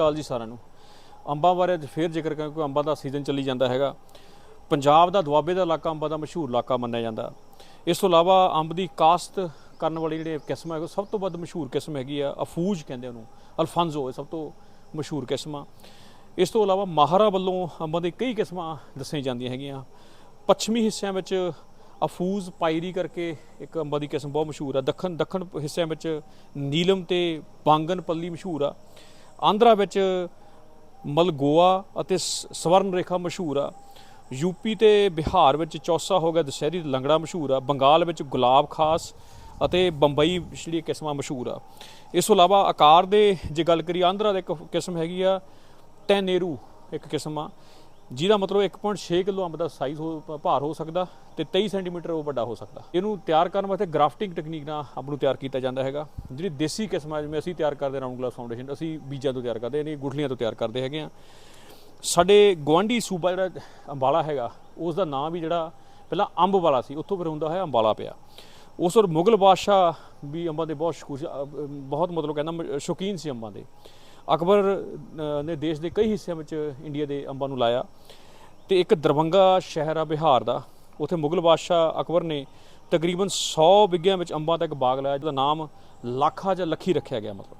ਚਾਲ ਜੀ ਸਾਰਿਆਂ ਨੂੰ। ਅੰਬਾਂ ਬਾਰੇ ਅੱਜ ਫੇਰ ਜ਼ਿਕਰ ਕਰਾਂ ਕਿ ਅੰਬਾਂ ਦਾ ਸੀਜ਼ਨ ਚੱਲੀ ਜਾਂਦਾ ਹੈਗਾ। ਪੰਜਾਬ ਦਾ ਦੁਆਬੇ ਦਾ ਇਲਾਕਾ ਅੰਬਾਂ ਦਾ ਮਸ਼ਹੂਰ ਇਲਾਕਾ ਮੰਨਿਆ ਜਾਂਦਾ। ਇਸ ਤੋਂ ਇਲਾਵਾ ਅੰਬ ਦੀ ਕਾਸ਼ਤ ਕਰਨ ਵਾਲੀ ਜਿਹੜੇ ਕਿਸਮ ਹੈ, ਉਹ ਸਭ ਤੋਂ ਵੱਧ ਮਸ਼ਹੂਰ ਕਿਸਮ ਹੈਗੀ ਆ, ਅਫੂਜ ਕਹਿੰਦੇ ਉਹਨੂੰ, ਅਲਫਾਂਜ਼ੋ ਇਹ ਸਭ ਤੋਂ ਮਸ਼ਹੂਰ ਕਿਸਮ ਆ। ਇਸ ਤੋਂ ਇਲਾਵਾ ਮਾਹਰਾ ਵੱਲੋਂ ਅੰਬਾਂ ਦੀ ਕਈ ਕਿਸਮਾਂ ਦੱਸੀਆਂ ਜਾਂਦੀਆਂ ਹੈਗੀਆਂ। ਪੱਛਮੀ ਹਿੱਸਿਆਂ ਵਿੱਚ ਅਫੂਜ਼, ਪਾਇਰੀ ਕਰਕੇ ਇੱਕ ਅੰਬਾਂ ਦੀ ਕਿਸਮ ਬਹੁਤ ਮਸ਼ਹੂਰ ਆ। ਦੱਖਣ ਦੱਖਣ ਹਿੱਸਿਆਂ ਵਿੱਚ ਨੀਲਮ ਤੇ ਬਾਂਗਨ ਪੱਲੀ ਮਸ਼ਹੂਰ ਆ। ਆਂਧਰਾ ਵਿੱਚ ਮਲਗੋਆ ਅਤੇ ਸ- ਸਵਰਨ ਰੇਖਾ ਮਸ਼ਹੂਰ ਆ। ਯੂਪੀ ਤੇ ਬਿਹਾਰ ਵਿੱਚ ਚੌਸਾ ਹੋ ਗਿਆ, ਦੁਸਹਿਰੀ ਲੰਗੜਾ ਮਸ਼ਹੂਰ ਆ। ਬੰਗਾਲ ਵਿੱਚ ਗੁਲਾਬ ਖਾਸ ਅਤੇ ਬੰਬਈ ਜਿਹੜੀ ਕਿਸਮਾਂ ਮਸ਼ਹੂਰ ਆ। ਇਸ ਤੋਂ ਇਲਾਵਾ ਆਕਾਰ ਦੇ ਜੇ ਗੱਲ ਕਰੀ ਆਂਧਰਾ ਦੇ ਇੱਕ ਕਿਸਮ ਹੈਗੀ ਆ ਟੈਨੇਰੂ ਇੱਕ ਕਿਸਮ ਆ। ਜਿਹਦਾ ਮਤਲਬ 1.6 ਕਿਲੋ ਅੰਬ ਦਾ ਸਾਈਜ਼ ਹੋ, ਭਾਰ ਹੋ ਸਕਦਾ ਤੇ 23 ਸੈਂਟੀਮੀਟਰ ਉਹ ਵੱਡਾ ਹੋ ਸਕਦਾ। ਇਹਨੂੰ ਤਿਆਰ ਕਰਨ ਵਾਸਤੇ ਗ੍ਰਾਫਟਿੰਗ ਟੈਕਨੀਕ ਨਾਲ ਅੰਬ ਨੂੰ ਤਿਆਰ ਕੀਤਾ ਜਾਂਦਾ ਹੈਗਾ। ਜਿਹੜੀ ਦੇਸੀ ਕਿਸਮ ਆ ਜਿਵੇਂ ਅਸੀਂ ਤਿਆਰ ਕਰਦੇ ਰਾਉਂਡ ਗਲਾਸ ਫਾਊਂਡੇਸ਼ਨ ਅਸੀਂ ਬੀਜਾਂ ਤੋਂ ਤਿਆਰ ਕਰਦੇ ਨਹੀਂ ਗੁਠਲੀਆਂ ਤੋਂ ਤਿਆਰ ਕਰਦੇ ਹੈਗੇ ਆ ਸਾਡੇ ਗਵਾਂਢੀ ਸੂਬਾ ਜਿਹੜਾ ਅੰਬਾਲਾ ਹੈਗਾ ਉਸ ਦਾ ਨਾਮ ਵੀ ਜਿਹੜਾ ਪਹਿਲਾਂ ਅੰਬ ਵਾਲਾ ਸੀ, ਉੱਥੋਂ ਫਿਰ ਹੁੰਦਾ ਹੈ ਅੰਬਾਲਾ ਪਿਆ। ਉਸ ਔਰ ਮੁਗਲ ਬਾਦਸ਼ਾਹ ਵੀ ਅੰਬਾਂ ਦੇ ਬਹੁਤ ਸ਼ੌਕੀਨ ਬਹੁਤ ਮਤਲਬ ਕਹਿੰਦਾ ਸ਼ੌਕੀਨ ਸੀ ਅੰਬਾਂ ਦੇ। ਅਕਬਰ ਨੇ ਦੇਸ਼ ਦੇ ਕਈ ਹਿੱਸਿਆਂ ਵਿੱਚ ਇੰਡੀਆ ਦੇ ਅੰਬਾਂ ਨੂੰ ਲਾਇਆ ਤੇ ਇੱਕ ਦਰਭੰਗਾ ਸ਼ਹਿਰ ਆ ਬਿਹਾਰ ਦਾ। ਉੱਥੇ ਮੁਗਲ ਬਾਦਸ਼ਾਹ ਅਕਬਰ ਨੇ ਤਕਰੀਬਨ 100 ਵਿਗਿਆਂ ਵਿੱਚ ਅੰਬਾਂ ਦਾ ਇੱਕ ਬਾਗ ਲਾਇਆ, ਜਿਹਦਾ ਨਾਮ ਲਾਖਾ ਜਾਂ ਲੱਖੀ ਰੱਖਿਆ ਗਿਆ ਮਤਲਬ।